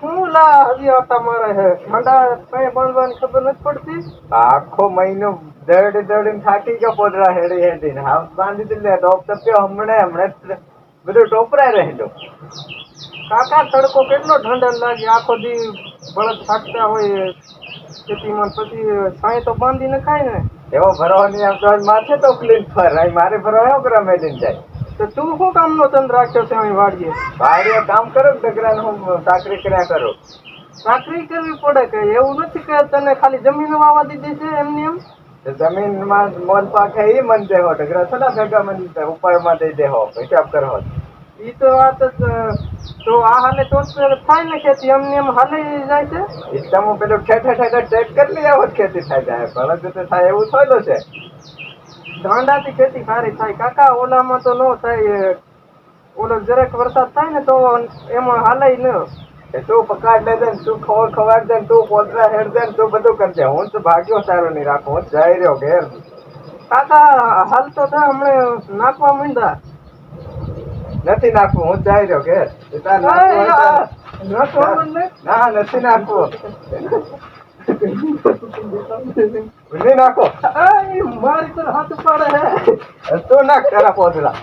કેટલા હજી આટા મારે છે ઠંડા કઈ બાંધવાની ખબર નથી પડતી? આખો મહિનો દરડી દરડીને થાકી ગયો પોદરા હેડી હેડીને. હાવ બાંધી દીધું લે ટોપ ટપ્યો હમણે હમણે બધું ટોપરાય રહેલું. કાકા તડકો કેટલો ઠંડો લાગે? આખો દી બળદ થાકતા હોય ખેતીમાં પછી સાંય તો બાંધી નખાય ને. એવો ભરવાની આમ આવતો માથે તો ક્લીન ફર અહીં મારે ભરવા એવો કરે મેલીને જાય? તો તું શું કામનો તંત્ર રાખ્યો છે અહીં વાડીએ? વાડીએ કામ કરો ને ડગરાને હું સાકરી કર્યા કરો. સાકરી કરવી પડે કે? એવું નથી કે તને ખાલી જમીન વાવા દીધી છે એમની એમ? જમીનમાં મોલ પાકે એ મન દેહો ડગરા થોડા ભેગા મન ઉપરમાં દઈ દેહો હિસાબ કરો ઈ તો વાત તો આ હાલે તો થાય ને ખેતી એમને એમ હાલે જાય છે? એકદમ પેલું ઠેઠે ઠેઠે ટેક કરી લઈ આવો ખેતી થાય જાય ભલે તો થાય એવું થયેલું છે. ગાંડાથી ખેતી સારી થાય. કાકા ઓલામાં તો ન થાય. ઓલો જરાક વરસાદ થાય ને તો એમાં હાલાય ન. તું પકાડ લે દે ને તું ખોર ખવાડ દે તું પોતરા હેડ દે તું બધું કરજે હું તો ભાગ્યો સારો નહીં રાખો. હું જઈ રહ્યો ઘેર. કાકા હાલ તો થા હમણે નાખવા માંડ્યા. નથી નાખવું. હું જઈ રહ્યો ઘેર. માંડે ના નથી નાખવું. નહીં નાખો. મારી તો હાથ પાડે તો નાખ તારા પોતરા